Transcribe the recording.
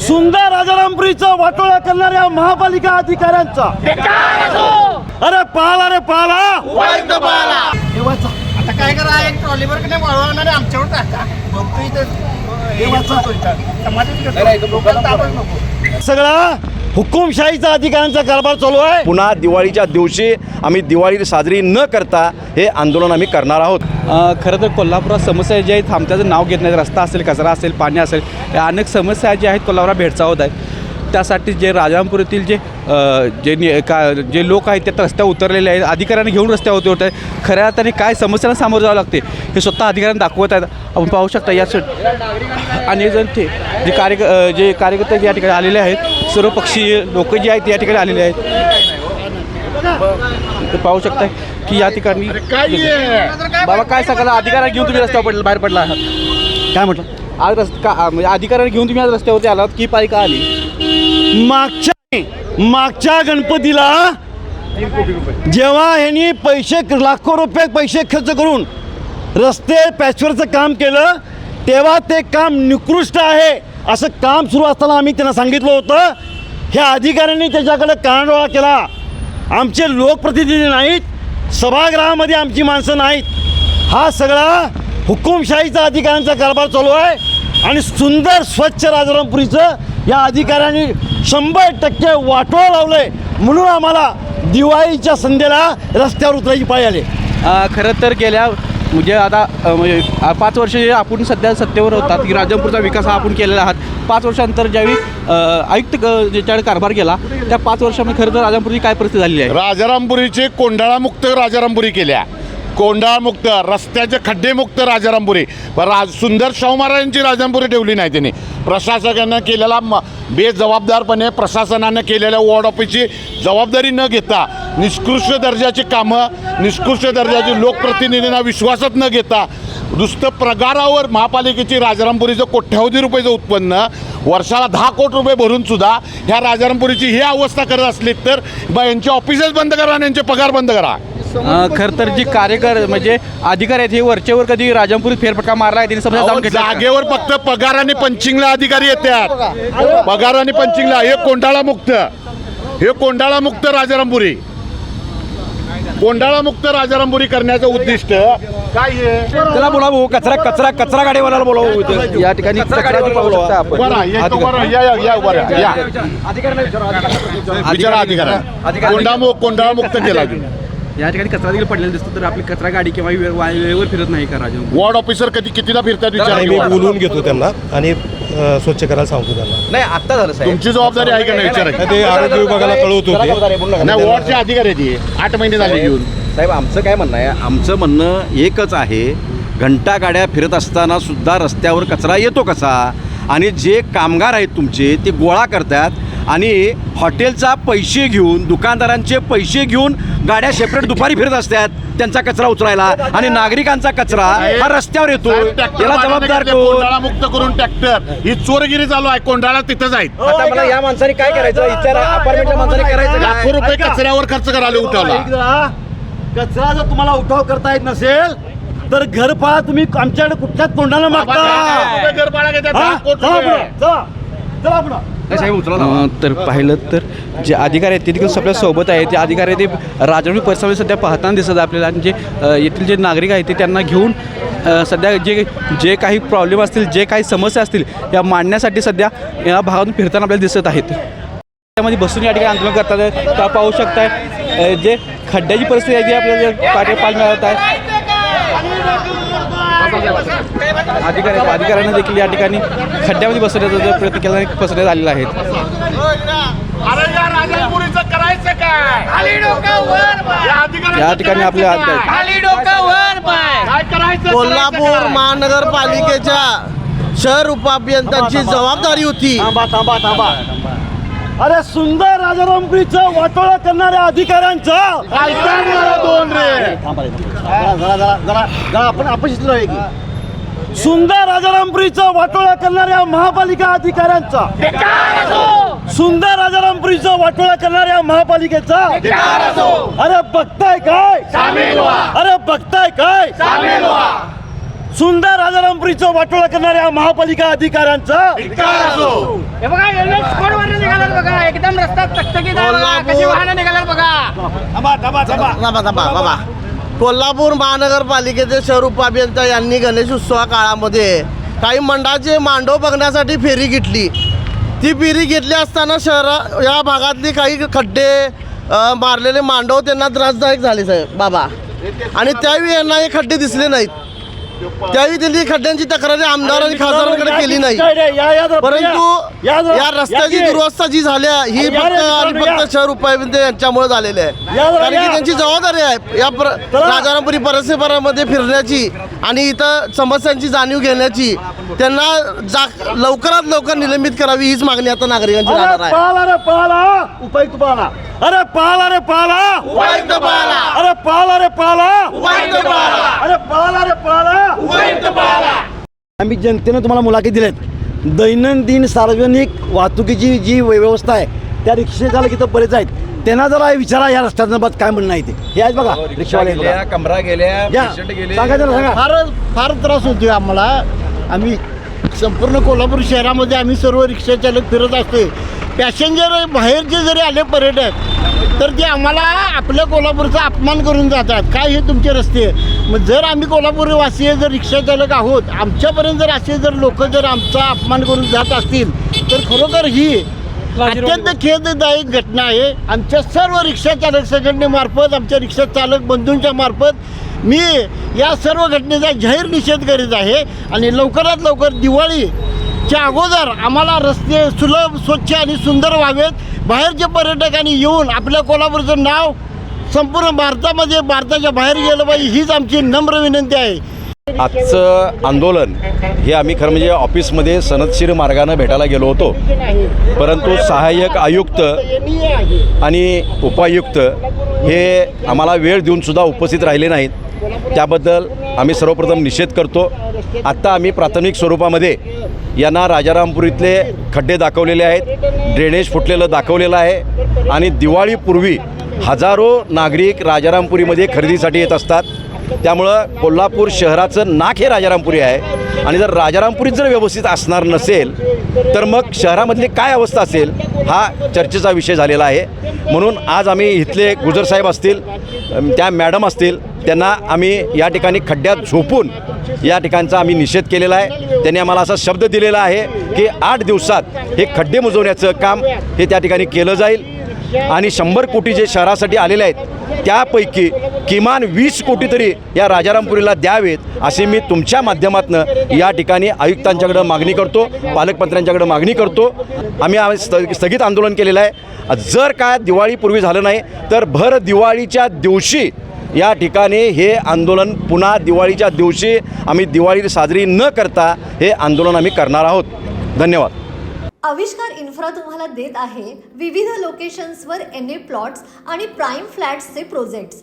सुंदर राजारामपुरीचं वाटोळा करणाऱ्या महापालिका अधिकाऱ्यांचा. अरे पाला रे पाला. आता काय करा एक ट्रॉलीवर कडे वळवणार आमच्यावर टाका. इथं. सगळा हुकुमशाहीचा अधिकाऱ्यांचा कारभार चालू आहे. पुन्हा दिवाळीच्या दिवशी आम्ही दिवाळी साजरी न करता हे आंदोलन आम्ही करणार आहोत. अ, खरं तर कोल्हापुरात समस्या ज्या आहेत आमच्याचं नाव घेत नाहीत. रस्ता असेल कचरा असेल पाणी असेल या अनेक समस्या ज्या आहेत कोल्हापुरात भेडसावत आहेत. त्यासाठी जे राजापूर जे अ, जे नि- का जे लोक आहेत ते आता रस्त्यावर उतरलेले आहेत अधिकाऱ्यांनी घेऊन रस्त्यावर होते होते. खऱ्या अर्थाने काय समस्यांना सामोरं जावं लागते हे स्वतः अधिकाऱ्यांना दाखवत आहेत. आपण पाहू शकता या अनेक जण ते जे कार्य जे कार्यकर्ते या ठिकाणी आलेले आहेत. सर्व पक्षीय लोक जे आहेत ते या ठिकाणी आलेले आहेत. ते पाहू शकता की या ठिकाणी बाबा काय सांगायला अधिकाऱ्या घेऊन तुम्ही रस्त्यावर पडला बाहेर पडला आहात. काय म्हटलं? आज रस्ता का म्हणजे अधिकाऱ्यांना घेऊन तुम्ही आज रस्त्यावरती आलात की पालिका आली? मागच्या मागच्या गणपतीला जेव्हा ह्यांनी पैसे लाखो रुपये पैसे खर्च करून रस्ते पॅचवरचं काम केलं तेव्हा ते काम निकृष्ट आहे असं काम सुरू असताना आम्ही त्यांना सांगितलं होतं. ह्या अधिकाऱ्यांनी त्याच्याकडे कानडोळा केला. आमचे लोकप्रतिनिधी नाहीत सभागृहामध्ये आमची माणसं नाहीत. हा सगळा हुकुमशाहीचा अधिकाऱ्यांचा कारभार चालू आहे आणि सुंदर स्वच्छ राजारामपुरीचं या अधिकाऱ्यांनी शंभर टक्के वाटोळ लावलंय. म्हणून आम्हाला दिवाळीच्या संध्येला रस्त्यावर उतरायची पाळी आली. खरं तर गेल्या म्हणजे आता म्हणजे पाच वर्ष जे आपण सध्या सत्तेवर होतात की राजापूरचा विकास हा आपण केलेला आहात पाच वर्षानंतर ज्यावेळी आयुक्त ज्याच्याकडे कारभार केला त्या पाच वर्षामध्ये खरं तर राजापूरची काय परिस्थिती झालेली आहे? राजारामपुरीचे कोंडाळामुक्त राजारामपुरी केल्या. कोंडाळमुक्त रस्त्याचे खड्डेमुक्त राजारामपुरी. राज सुंदर शाहू महाराजांची राजारामपुरी ठेवली नाही त्यांनी. प्रशासकांना केलेला म बेजबाबदारपणे प्रशासनानं केलेल्या वॉर्ड ऑफिसची जबाबदारी न घेता निष्कृष्ट दर्जाची कामं निष्कृष्ट दर्जाची लोकप्रतिनिधींना विश्वासात न घेता नुसतं प्रगारावर महापालिकेची राजारामपुरीचं कोट्यावधी रुपयाचं उत्पन्न वर्षाला दहा कोटी रुपये भरून सुद्धा ह्या राजारामपुरीची ही अवस्था करत असली तर बा यांचे ऑफिसेस बंद करा आणि यांचे पगार बंद करा. खरं तर जी कार्यकर म्हणजे अधिकारी आहेत हे वरचेवर कधी राजापुरीत फेरफटका मारला आहे त्यांनी समजा अहो, जाऊन घेतला का? जागेवर फक्त पगार आणि पंचिंगला अधिकारी येतात. पगार आणि पंचिंगला हे कोंडाळा मुक्त. हे कोंडाळा मुक्त राजारामपुरी. कोंडाळा मुक्त राजारामपुरी करण्याचं उद्दिष्ट काय आहे? त्याला बोलावं कचरा कचरा कचरा गाडीवाल्याला बोलावं या ठिकाणी कचरा पाहू शकता आपण. बरं या इथं बरं, या या या बरं या. विचारा अधिकारी कोंडा कोंडाळा मुक्त केला या ठिकाणी कचरा देखील पडलेला दिसतो तर आपली कचरा गाडी किंवा वे- वा- वेळेवर फिरत नाही का राजा? वॉर्ड ऑफिसर कधी कितीदा फिरतात विचारा बोलवून घेतो त्यांना आणि अ, स्वच्छ करायला सांगतो त्यांना. नाही आत्ता झालं साहेब. तुमची जबाबदारी आहे का नाही विचारा ते आरोग्य विभागाला कळवत होते नाही वॉर्डचे अधिकारी आहे ती. आठ महिने झाले घेऊन. साहेब आमचं काय म्हणणं आहे आमचं म्हणणं एकच आहे घंटा गाड्या फिरत असताना सुद्धा रस्त्यावर कचरा येतो कसा? आणि जे कामगार आहेत तुमचे ते गोळा करतात आणि हॉटेलचा पैसे घेऊन दुकानदारांचे पैसे घेऊन गाड्या सेपरेट दुपारी फिरत असतात. त्यांचा कचरा उचलायला आणि नागरिकांचा कचरा हा रस्त्यावर येतो. साहेब, ट्रॅक्टर याला वाढवण्यात जबाबदार कोण? मुक्त करून ट्रॅक्टर. ही चोरगिरी चालू आहे कोंडाळा तिथंच आहेत. आता मला या माणसाने काय करायचं? विचार अपार्टमेंटच्या माणसाने करायचं लाखो काय? रुपये कचऱ्यावर खर्च करायला उठवला. कचरा जर तुम्हाला उठाव करता येत नसेल तर घरफाळा तुम्ही आमच्याकडे कुठल्याच तोंडानं मागता. चला रुपये. पुढं, चला चला पुढं. तर पाहिलं तर जे अधिकारी आहेत ते देखील आपल्यासोबत आहेत. ते अधिकारी ते राजवणी परिसरामध्ये सध्या पाहताना दिसत आहे आपल्याला. आणि जे येथील जे नागरिक आहेत ते त्यांना घेऊन सध्या जे जे काही प्रॉब्लेम असतील जे काही समस्या असतील या मांडण्यासाठी सध्या या भागातून फिरताना आपल्याला दिसत आहेत. त्यामध्ये बसून या ठिकाणी आंदोलन करतात त्या पाहू शकताय जे खड्ड्याची परिस्थिती आहे ती आपल्याला पाठी पाल मिळत आहे. अधिकारी अधिकाऱ्यांना देखील या ठिकाणी खड्ड्यामध्ये बसवण्याचा जो प्रयत्न केला बसवण्यात आलेला आहे. अरे या ठिकाणी आपल्या कोल्हापूर? महानगरपालिकेच्या शहर उपाभियंत्यांची जबाबदारी होती. थांबा थांबा थांबा. अरे सुंदर राजारामपुरीचं वाटोळा करणाऱ्या अधिकाऱ्यांचं. दोन रे. थांबा रे, थांबा. जरा जरा जरा जरा आपण आपण शिकलो आहे की. सुंदर राजारामपुरीचं वाटोळा करणाऱ्या महापालिका अधिकाऱ्यांचा. सुंदर राजारामपुरीचं वाटोळा करणाऱ्या महापालिकेचा. अरे बघताय काय? अरे बघताय काय? सुंदर राजारामपुरीचं वाटोळा करणाऱ्या महापालिका अधिकाऱ्यांचा. हे बघा एकदम रस्ता चकचकीत आहे बघा. कशी वाहनं निघालात बघा. थांबा थांबा थांबा. थांबा थांबा बाबा कोल्हापूर महानगरपालिकेचे शहरूप अभियंता यांनी गणेशोत्सवा काळामध्ये काही मंडळाचे मांडव बघण्यासाठी फेरी घेतली. ती फेरी घेतली असताना शहरा या भागातली काही खड्डे मारलेले मांडव त्यांना त्रासदायक झाले साहेब. बाबा. आणि त्यावेळी यांना हे खड्डे दिसले नाहीत. त्यावेळी त्यांनी खड्ड्यांची तक्रारी आमदार आणि खासदारांकडे केली नाही. परंतु या रस्त्याची दुरवस्था जी झाल्या ही फक्त आणि फक्त शहर उपायविंद यांच्यामुळे झालेली आहे. कारण की. त्यांची जबाबदारी आहे. या. राजारामपुरी परिसरामध्ये फिरण्याची आणि इथं समस्यांची जाणीव घेण्याची त्यांना जा लवकरात लवकर निलंबित करावी हीच मागणी आता नागरिकांची राहणार अरे आहे उपायुक्त पाला! अरे पाला रे पाला! उपायुक्त पाला! अरे पाला रे पाला! उपायुक्त पाला अरे पाला रे पाला उपायुक्त पाला आम्ही जनतेनं तुम्हाला मुलाखत दिल्यात. दैनंदिन सार्वजनिक वाहतुकीची जी व्यवस्था आहे त्या रिक्षा चालक इथं बरेच आहेत. त्यांना जरा विचारा या रस्त्यासंदर्भात काय म्हणणं आहे ते. हे आहेत बघा रिक्षावाले गेल्या बघा. कमरा गेल्या या patient गेले. सांगा त्यांना सांगा. फार फार त्रास होतोय आम्हाला. आम्ही संपूर्ण कोल्हापूर शहरामध्ये आम्ही सर्व रिक्षा चालक फिरत असतोय. पॅसेंजर बाहेरचे जरी आले पर्यटक तर ते आम्हाला आपल्या कोल्हापूरचा अपमान करून जातात. काय हे तुमचे रस्ते? मग जर आम्ही कोल्हापूरवासी जर रिक्षा चालक आहोत आमच्यापर्यंत जर असे जर लोक जर आमचा अपमान करून जात असतील तर खरोखर ही अत्यंत खेददायक घटना आहे. आमच्या सर्व रिक्षा चालक संघटनेमार्फत आमच्या रिक्षा चालक बंधूंच्या मार्फत मी या सर्व घटनेचा जाहीर निषेध करीत आहे. आणि लवकरात लवकर च्या अगोदर आम्हाला रस्ते सुलभ स्वच्छ आणि सुंदर व्हावेत. बाहेरच्या पर्यटकांनी येऊन आपल्या कोल्हापूरचं नाव संपूर्ण भारतामध्ये भारताच्या बाहेर गेलं पाहिजे हीच आमची नम्र विनंती आहे. आजचं आंदोलन हे आम्ही खरं म्हणजे ऑफिसमध्ये सनदशीर मार्गानं भेटायला गेलो होतो. परंतु सहाय्यक आयुक्त आणि उपायुक्त हे आम्हाला वेळ देऊन सुद्धा उपस्थित राहिले नाहीत. त्याबद्दल आम्ही सर्वप्रथम निषेध करतो. आत्ता आम्ही प्राथमिक स्वरूपामध्ये यांना राजारामपुरीतले खड्डे दाखवलेले आहेत ड्रेनेज फुटलेलं दाखवलेलं आहे आणि दिवाळीपूर्वी हजारो नागरिक राजारामपुरीमध्ये खरेदीसाठी येत असतात. त्यामुळं कोल्हापूर शहराचं नाक हे राजारामपुरी आहे. आणि जर राजारामपुरीत जर व्यवस्थित असणार नसेल तर मग शहरामधली काय अवस्था असेल हा चर्चेचा विषय झालेला आहे. म्हणून आज आम्ही इथले गुजर साहेब असतील त्या मॅडम असतील त्यांना आम्ही या ठिकाणी खड्ड्यात झोपून या ठिकाणचा आम्ही निषेध केलेला आहे. त्यांनी आम्हाला असा शब्द दिलेला आहे की आठ दिवसात हे खड्डे मुजवण्याचं काम हे त्या ठिकाणी केलं जाईल. आणि शंभर कोटी जे शहरासाठी आलेले आहेत त्यापैकी किमान वीस कोटी तरी या राजारामपुरीला द्यावेत अशी मी तुमच्या माध्यमातून या ठिकाणी आयुक्तांच्याकडं मागणी करतो पालकमंत्र्यांच्याकडं मागणी करतो. आम्ही आम्ही स्थ स्थगित आंदोलन केलेलं आहे. जर काय दिवाळीपूर्वी झालं नाही तर भर दिवाळीच्या दिवशी या ठिकाणी हे आंदोलन पुन्हा दिवाळीच्या दिवशी आम्ही दिवाळी साजरी न करता हे आंदोलन आम्ही करणार आहोत. धन्यवाद. आविष्कार इन्फ्रा तुम्हाला देत आहे विविध लोकेशन्सवर एन ए प्लॉट्स आणि प्राईम फ्लॅट्सचे प्रोजेक्ट्स.